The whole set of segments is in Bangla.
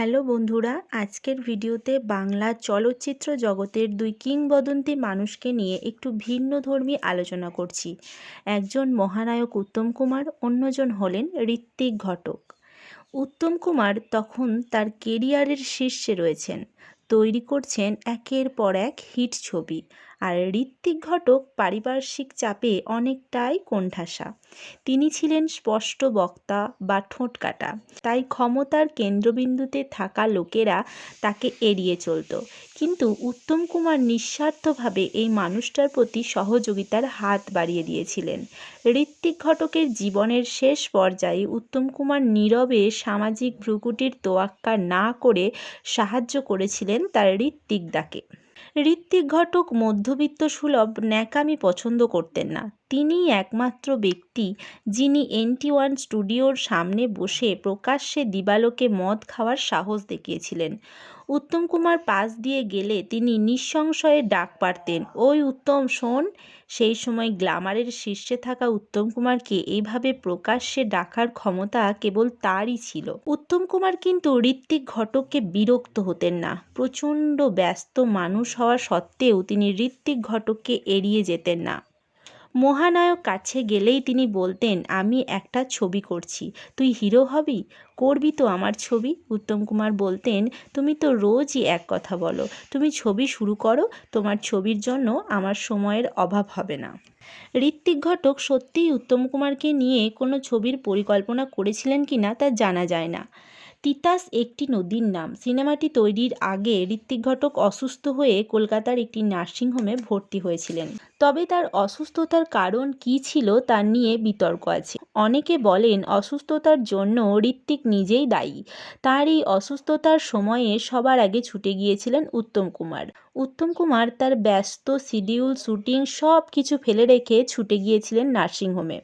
হ্যালো বন্ধুরা, আজকের ভিডিওতে বাংলা চলচ্চিত্র জগতের দুই কিংবদন্তি মানুষকে নিয়ে একটু ভিন্ন ধর্মী আলোচনা করছি। একজন মহানায়ক উত্তম কুমার, অন্যজন হলেন ঋত্বিক ঘটক। উত্তম কুমার তখন তার কেরিয়ারের শীর্ষে রয়েছেন। তৈরি করছেন একের পর এক হিট ছবি। আর ঋত্বিক ঘটক পারিপার্শ্বিক চাপে অনেকটাই কোণঠাসা। তিনি ছিলেন স্পষ্ট বক্তা বা ঠোঁট কাটা। তাই ক্ষমতার কেন্দ্রবিন্দুতে থাকা লোকেরা তাকে এড়িয়ে চলত। কিন্তু উত্তম কুমার নিঃস্বার্থভাবে এই মানুষটার প্রতি সহযোগিতার হাত বাড়িয়ে দিয়েছিলেন। ঋত্বিক ঘটকের জীবনের শেষ পর্যায়ে উত্তম কুমার নীরবে সামাজিক ভ্রুকুটির তোয়াক্কা না করে সাহায্য করেছিলেন তার ঋত্বিকদাকে ঋত্বিক ঘটক মধ্যবিত্ত সুলভ ন্যাকামি পছন্দ করতেন না। তিনিই একমাত্র ব্যক্তি যিনি এনটি ওয়ান স্টুডিওর সামনে বসে প্রকাশ্যে দিবালোকে মদ খাওয়ার সাহস দেখিয়েছিলেন। উত্তম কুমার পাশ দিয়ে গেলে তিনি নিঃসংশয়ে ডাক পারতেন। ওই উত্তম, শোন, সেই সময় গ্ল্যামারের শীর্ষে থাকা উত্তম কুমারকে এইভাবে প্রকাশ্যে ডাকার ক্ষমতা কেবল তারই ছিল। উত্তম কুমার কিন্তু ঋত্বিক ঘটককে বিরক্ত হতেন না। প্রচণ্ড ব্যস্ত মানুষ হওয়া সত্ত্বেও তিনি ঋত্বিক ঘটককে এড়িয়ে যেতেন না। মহানায়ক কাছে গেলেই তিনি বলতেন, আমি একটা ছবি করছি, তুই হিরো হবি? করবি তো আমার ছবি? উত্তম কুমার বলতেন, তুমি তো রোজই এক কথা বলো, তুমি ছবি শুরু করো, তোমার ছবির জন্য আমার সময়ের অভাব হবে না। ঋত্বিক ঘটক সত্যিই উত্তম কুমারকে নিয়ে কোনো ছবির পরিকল্পনা করেছিলেন কি না তা জানা যায় না। তিতাস একটি নদীর নাম। সিনেমাটি তৈরির আগে ঋত্বিক ঘটক অসুস্থ হয়ে কলকাতার একটি নার্সিংহোমে ভর্তি হয়েছিলেন। তবে তার অসুস্থতার কারণ কী ছিল তা নিয়ে বিতর্ক আছে। অনেকে বলেন অসুস্থতার জন্য ঋত্বিক নিজেই দায়ী। তার এই অসুস্থতার সময়ে সবার আগে ছুটে গিয়েছিলেন উত্তম কুমার। উত্তম কুমার তার ব্যস্ত, শিডিউল, শুটিং সব কিছু ফেলে রেখে ছুটে গিয়েছিলেন নার্সিংহোমে।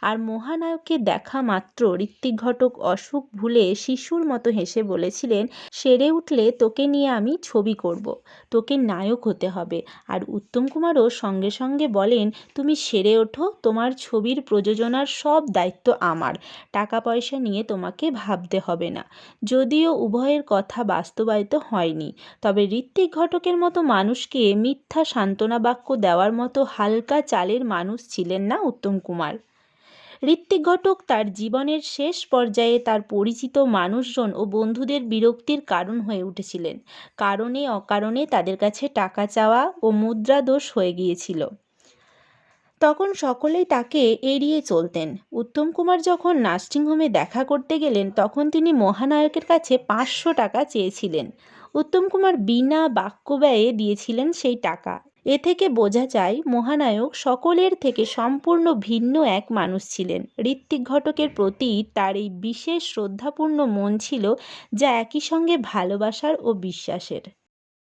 আর মহানায়ককে দেখা মাত্র ঋত্বিক ঘটক অসুখ ভুলে শিশুর মতো হেসে বলেছিলেন, সেরে উঠলে তোকে নিয়ে আমি ছবি করব। তোকে নায়ক হতে হবে আর উত্তম কুমারও সঙ্গে সঙ্গে বলেন, তুমি সেরে ওঠো, তোমার ছবির প্রযোজনার সব দায়িত্ব আমার টাকা পয়সা নিয়ে তোমাকে ভাবতে হবে না যদিও উভয়ের কথা বাস্তবায়িত হয়নি, তবে ঋত্বিক ঘটকের মতো মানুষকে মিথ্যা সান্ত্বনা বাক্য দেওয়ার মতো হালকা চালের মানুষ ছিলেন না উত্তম কুমার ঋত্বিক ঘটক তার জীবনের শেষ পর্যায়ে তার পরিচিত মানুষজন ও বন্ধুদের বিরক্তির কারণ হয়ে উঠেছিলেন। কারণে অকারণে তাদের কাছে টাকা চাওয়া ও মুদ্রা দোষ হয়ে গিয়েছিল। তখন সকলেই তাকে এড়িয়ে চলতেন। উত্তম কুমার যখন নার্সিংহোমে দেখা করতে গেলেন, তখন তিনি মহানায়কের কাছে পাঁচশো টাকা চেয়েছিলেন। উত্তম কুমার বিনা বাক্য ব্যয়ে দিয়েছিলেন সেই টাকা। এ থেকে বোঝা যায়, মহানায়ক সকলের থেকে সম্পূর্ণ ভিন্ন এক মানুষ ছিলেন। ঋত্বিক ঘটকের প্রতি তার এই বিশেষ শ্রদ্ধাপূর্ণ মন ছিল যা একই সঙ্গে ভালোবাসার ও বিশ্বাসের।